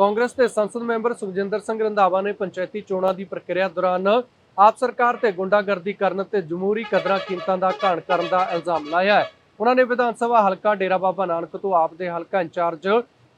ਕਾਂਗਰਸ ਦੇ ਸੰਸਦ ਮੈਂਬਰ ਸੁਖਜਿੰਦਰ ਸਿੰਘ ਰੰਧਾਵਾ ਨੇ ਪੰਚਾਇਤੀ ਚੋਣਾਂ ਦੀ ਪ੍ਰਕਿਰਿਆ ਦੌਰਾਨ ਆਪ ਸਰਕਾਰ ਤੇ ਗੁੰਡਾਗਰਦੀ ਕਰਨ ਤੇ ਜਮਹੂਰੀ ਕਦਰਾਂ ਕੀਮਤਾਂ ਦਾ ਘਾਣ ਕਰਨ ਦਾ ਇਲਜ਼ਾਮ ਲਾਇਆ ਹੈ। ਉਹਨਾਂ ਨੇ ਵਿਧਾਨ ਸਭਾ ਹਲਕਾ ਡੇਰਾ ਬਾਬਾ ਨਾਨਕ ਤੋਂ ਆਪ ਦੇ ਹਲਕਾ ਇੰਚਾਰਜ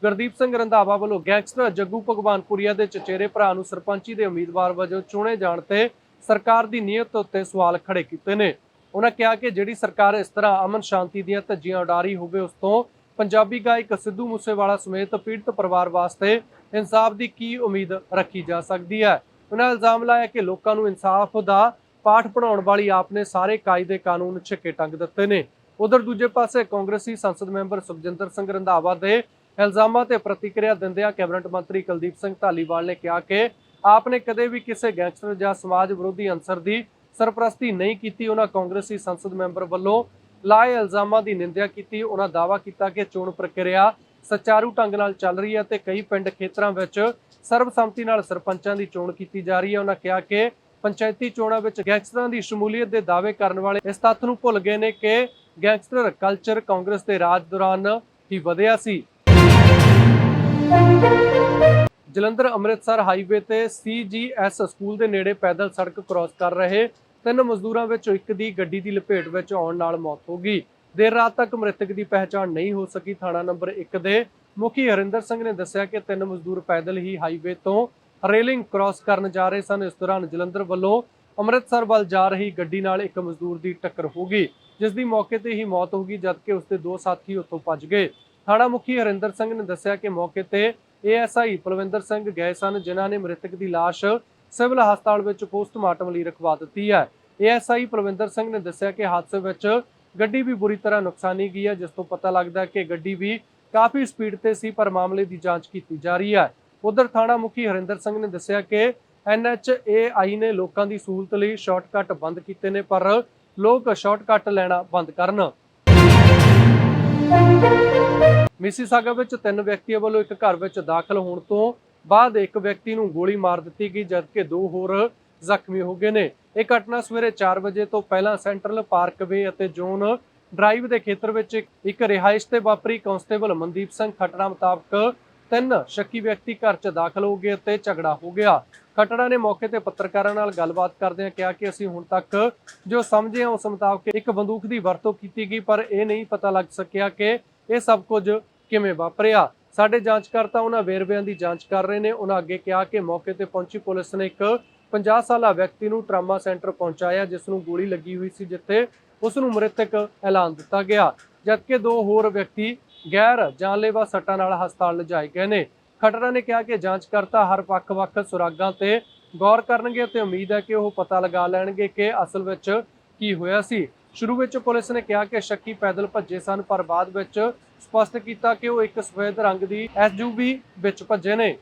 ਗੁਰਦੀਪ ਸਿੰਘ ਰੰਧਾਵਾ ਵੱਲੋਂ ਗੈਂਗਸਟਰ ਜੱਗੂ ਭਗਵਾਨਪੁਰੀਆ ਦੇ ਚਚੇਰੇ ਭਰਾ ਨੂੰ ਸਰਪੰਚੀ ਦੇ ਉਮੀਦਵਾਰ ਵਜੋਂ ਚੁਣੇ ਜਾਣ ਤੇ ਸਰਕਾਰ ਦੀ ਨੀਅਤ ਉੱਤੇ ਸਵਾਲ ਖੜੇ ਕੀਤੇ ਨੇ। ਉਹਨਾਂ ਕਿਹਾ ਕਿ ਜਿਹੜੀ ਸਰਕਾਰ ਇਸ ਤਰ੍ਹਾਂ ਅਮਨ ਸ਼ਾਂਤੀ ਦੀਆਂ ਧੱਜੀਆਂ ਉਡਾਰੀ ਹੋਵੇ, ਉਸ ਤੋਂ ਪੰਜਾਬੀ ਗਾਇਕ ਸਿੱਧੂ ਮੂਸੇਵਾਲਾ ਸਮੇਤ ਪੀੜਤ ਪਰਿਵਾਰ ਵਾਸਤੇ ਇਨਸਾਫ ਦੀ ਕੀ ਉਮੀਦ ਰੱਖੀ ਜਾ ਸਕਦੀ ਹੈ? ਉਹਨਾਂ ਇਲਜ਼ਾਮ ਲਾਇਆ ਕਿ ਲੋਕਾਂ ਨੂੰ ਇਨਸਾਫ ਦਾ ਪਾਠ ਪੜਾਉਣ ਵਾਲੀ ਆਪ ਨੇ ਸਾਰੇ ਕਾਇਦੇ ਕਾਨੂੰਨ ਛਿੱਕੇ ਟੰਗ ਦਿੱਤੇ ਨੇ। ਉਧਰ ਦੂਜੇ ਪਾਸੇ ਕਾਂਗਰਸੀ ਸੰਸਦ ਮੈਂਬਰ ਸੁਖਜਿੰਦਰ ਸਿੰਘ ਰੰਧਾਵਾ ਦੇ ਇਲਜ਼ਾਮਾਂ ਤੇ ਪ੍ਰਤੀਕਿਰਿਆ ਦਿੰਦਿਆਂ ਕੈਬਨਿਟ ਮੰਤਰੀ ਕੁਲਦੀਪ ਸਿੰਘ ਧਾਲੀਵਾਲ ਨੇ ਕਿਹਾ ਕਿ ਆਪ ਨੇ ਕਦੇ ਵੀ ਕਿਸੇ ਗੈਂਗਸਟਰ ਜਾਂ ਸਮਾਜ ਵਿਰੋਧੀ ਅੰਸਰ ਦੀ ਸਰਪ੍ਰਸਤੀ ਨਹੀਂ ਕੀਤੀ। ਉਹਨਾਂ ਕਾਂਗਰਸੀ ਸੰਸਦ ਮੈਂਬਰ ਵੱਲੋਂ ਲਾਏ ਇਲਜ਼ਾਮਾਂ ਦੀ ਨਿੰਦਿਆ ਕੀਤੀ, ਉਹਨਾਂ ਦਾਅਵਾ ਕੀਤਾ ਕਿ ਚੋਣ ਪ੍ਰਕਿਰਿਆ ਸੁਚਾਰੂ ਢੰਗ ਨਾਲ ਚੱਲ ਰਹੀ ਹੈ ਤੇ ਕਈ ਪਿੰਡ ਖੇਤਰਾਂ ਵਿੱਚ ਸਰਬਸੰਮਤੀ ਨਾਲ ਸਰਪੰਚਾਂ ਦੀ ਚੋਣ ਕੀਤੀ ਜਾ ਰਹੀ ਹੈ। ਉਹਨਾਂ ਕਿਹਾ ਕਿ ਪੰਚਾਇਤੀ ਚੋਣਾਂ ਵਿੱਚ ਗੈਂਗਸਟਰਾਂ ਦੀ ਸ਼ਮੂਲੀਅਤ ਦੇ ਦਾਅਵੇ ਕਰਨ ਵਾਲੇ ਇਸ ਤੱਥ ਨੂੰ ਭੁੱਲ ਗਏ ਨੇ ਕਿ ਗੈਂਗਸਟਰ ਕਲਚਰ ਕਾਂਗਰਸ ਦੇ ਰਾਜ ਦੌਰਾਨ ਹੀ ਵਧਿਆ ਸੀ। ਜਲੰਧਰ ਅੰਮ੍ਰਿਤਸਰ ਹਾਈਵੇ ਤੇ ਸੀਜੀਐਸ ਸਕੂਲ ਦੇ ਨੇੜੇ ਪੈਦਲ ਸੜਕ ਕ੍ਰਾਸ ਕਰ ਰਹੇ ਤਿੰਨ ਮਜ਼ਦੂਰਾਂ ਵਿੱਚੋਂ ਇੱਕ ਦੀ ਗੱਡੀ ਦੀ ਲਪੇਟ ਵਿੱਚ ਆਉਣ ਨਾਲ ਮੌਤ ਹੋ ਗਈ। ਦੇਰ ਰਾਤ ਤੱਕ ਮ੍ਰਿਤਕ ਦੀ ਪਹਿਚਾਣ ਨਹੀਂ ਹੋ ਸਕੀ। ਥਾਣਾ ਨੰਬਰ 1 ਦੇ ਮੁਖੀ ਹਰਿੰਦਰ ਸਿੰਘ ਨੇ ਦੱਸਿਆ ਕਿ ਤਿੰਨ ਮਜ਼ਦੂਰ ਪੈਦਲ ਹੀ ਹਾਈਵੇ ਤੋਂ ਰੇਲਿੰਗ ਕ੍ਰਾਸ ਕਰਨ ਜਾ ਰਹੇ ਸਨ। ਇਸ ਦੌਰਾਨ ਜਲੰਧਰ ਵੱਲੋਂ ਅੰਮ੍ਰਿਤਸਰ ਵੱਲ ਜਾ ਰਹੀ ਗੱਡੀ ਨਾਲ ਇੱਕ ਮਜ਼ਦੂਰ ਦੀ ਟੱਕਰ ਹੋ ਗਈ, ਜਿਸ ਦੀ ਮੌਕੇ ਤੇ ਹੀ ਮੌਤ ਹੋ ਗਈ, ਜਦਕਿ ਉਸਦੇ ਦੋ ਸਾਥੀ ਉੱਥੋਂ ਭੱਜ ਗਏ। ਥਾਣਾ ਮੁਖੀ ਹਰਿੰਦਰ ਸਿੰਘ ਨੇ ਦੱਸਿਆ ਕਿ ਮੌਕੇ ਤੇ ਏਐਸਆਈ ਪਲਵਿੰਦਰ ਸਿੰਘ ਗਏ ਸਨ, ਜਿਨ੍ਹਾਂ ਨੇ ਮ੍ਰਿਤਕ ਦੀ ਲਾਸ਼ ਸਿਵਲ ਹਸਪਤਾਲ ਵਿੱਚ ਪੋਸਟਮਾਰਟਮ ਲਈ ਰਖਵਾ ਦਿੱਤੀ ਹੈ। ਏਐਸਆਈ ਪਲਵਿੰਦਰ ਸਿੰਘ ਨੇ ਦੱਸਿਆ ਕਿ ਹਾਦਸੇ ਵਿੱਚ ਗੱਡੀ ਵੀ ਬੁਰੀ ਤਰ੍ਹਾਂ ਨੁਕਸਾਨੀ ਗਈ ਹੈ, ਜਿਸ ਤੋਂ ਪਤਾ ਲੱਗਦਾ ਕਿ ਗੱਡੀ ਵੀ ਕਾਫੀ ਸਪੀਡ ਤੇ ਸੀ, ਪਰ ਮਾਮਲੇ ਦੀ ਜਾਂਚ ਕੀਤੀ ਜਾ ਰਹੀ ਹੈ। ਉਧਰ ਥਾਣਾ ਮੁਖੀ ਹਰਿੰਦਰ ਸਿੰਘ ਨੇ ਦੱਸਿਆ ਕਿ ਐਨਐਚਏਆਈ ਨੇ ਲੋਕਾਂ ਦੀ ਸਹੂਲਤ ਲਈ ਸ਼ਾਰਟਕਟ ਬੰਦ ਕੀਤੇ ਨੇ, ਪਰ ਲੋਕ ਸ਼ਾਰਟਕਟ ਲੈਣਾ ਬੰਦ ਕਰਨ। ਮਿਸੀਸਾਗਾ ਵਿੱਚ ਤਿੰਨ ਵਿਅਕਤੀਆਂ ਵੱਲੋਂ ਇੱਕ ਘਰ ਵਿੱਚ ਦਾਖਲ ਹੋਣ ਤੋਂ ਬਾਅਦ ਇੱਕ ਵਿਅਕਤੀ ਨੂੰ ਗੋਲੀ ਮਾਰ ਦਿੱਤੀ ਗਈ, ਜਦਕਿ ਦੋ ਹੋਰ ਜ਼ਖਮੀ ਹੋ ਗਏ ਨੇ। ਇਹ ਘਟਨਾ ਸਵੇਰੇ 4 ਵਜੇ ਤੋਂ ਪਹਿਲਾਂ ਸੈਂਟਰਲ ਪਾਰਕਵੇ ਅਤੇ ਜ਼ੋਨ ਡਰਾਈਵ ਦੇ ਖੇਤਰ ਵਿੱਚ ਇੱਕ- ਰਿਹਾਇਸ਼ ਤੇ ਵਾਪਰੀ। ਕਾਂਸਟੇਬਲ ਮਨਦੀਪ ਸਿੰਘ ਖਟੜਾ ਮੁਤਾਬਕ ਤਿੰਨ ਸ਼ੱਕੀ ਵਿਅਕਤੀ ਘਰ 'ਚ ਦਾਖਲ ਹੋ ਗਏ ਤੇ ਝਗੜਾ ਹੋ ਗਿਆ। ਖਟੜਾ ਨੇ ਮੌਕੇ ਤੇ ਪੱਤਰਕਾਰਾਂ ਨਾਲ ਗੱਲਬਾਤ ਕਰਦਿਆਂ ਕਿਹਾ ਕਿ ਅਸੀਂ ਹੁਣ ਤੱਕ ਜੋ ਸਮਝੇ ਹਾਂ, ਉਸ ਮੁਤਾਬਕ ਇੱਕ ਬੰਦੂਕ ਦੀ ਵਰਤੋਂ ਕੀਤੀ ਗਈ, ਪਰ ਇਹ ਨਹੀਂ ਪਤਾ ਲੱਗ ਸਕਿਆ ਕਿ ਇਹ ਸਭ ਕੁਝ ਕਿਵੇਂ ਵਾਪਰਿਆ। ਸਾਡੇ ਜਾਂਚਕਰਤਾ ਉਹਨਾਂ ਵੇਰਵਿਆਂ ਦੀ ਜਾਂਚ ਕਰ ਰਹੇ ਨੇ। ਉਹਨਾਂ ਅੱਗੇ ਕਿਹਾ ਕਿ ਮੌਕੇ ਤੇ ਪਹੁੰਚੀ ਪੁਲਿਸ ਨੇ ਇੱਕ 50 ਸਾਲਾ ਵਿਅਕਤੀ ਨੂੰ ਟਰਾਮਾ ਸੈਂਟਰ ਪਹੁੰਚਾਇਆ, ਜਿਸ ਨੂੰ ਗੋਲੀ ਲੱਗੀ ਹੋਈ ਸੀ, ਜਿੱਥੇ ਉਸ ਨੂੰ ਮ੍ਰਿਤਕ ਐਲਾਨ ਦਿੱਤਾ ਗਿਆ। ਜਦਕਿ ਦੋ ਹੋਰ ਵਿਅਕਤੀ ਗੈਰ ਜਾਨਲੇਵਾ ਸੱਟਾਂ ਨਾਲ ਹਸਪਤਾਲ ਲਿਜਾਏ ਗਏ ਨੇ। ਖਟੜਾ ਨੇ ਕਿਹਾ ਕਿ ਜਾਂਚਕਰਤਾ ਹਰ ਪੱਖ-ਵੱਖ ਸੁਰਾਗਾਂ ਤੇ ਗੌਰ ਕਰਨਗੇ ਤੇ ਉਮੀਦ ਹੈ ਕਿ ਉਹ ਪਤਾ ਲਗਾ ਲੈਣਗੇ ਕਿ ਅਸਲ ਵਿੱਚ ਕੀ ਹੋਇਆ ਸੀ। ਸ਼ੁਰੂ ਵਿੱਚ ਪੁਲਿਸ ਨੇ ਕਿਹਾ ਕਿ ਸ਼ੱਕੀ ਪੈਦਲ ਭੱਜੇ ਸਨ, ਪਰ ਬਾਅਦ ਵਿੱਚ ਸਪਸ਼ਟ ਕੀਤਾ ਕਿ ਉਹ ਇੱਕ ਸਫੇਦ ਰੰਗ ਦੀ ਐਸਯੂਵੀ ਵਿੱਚ ਭੱਜੇ ਨੇ।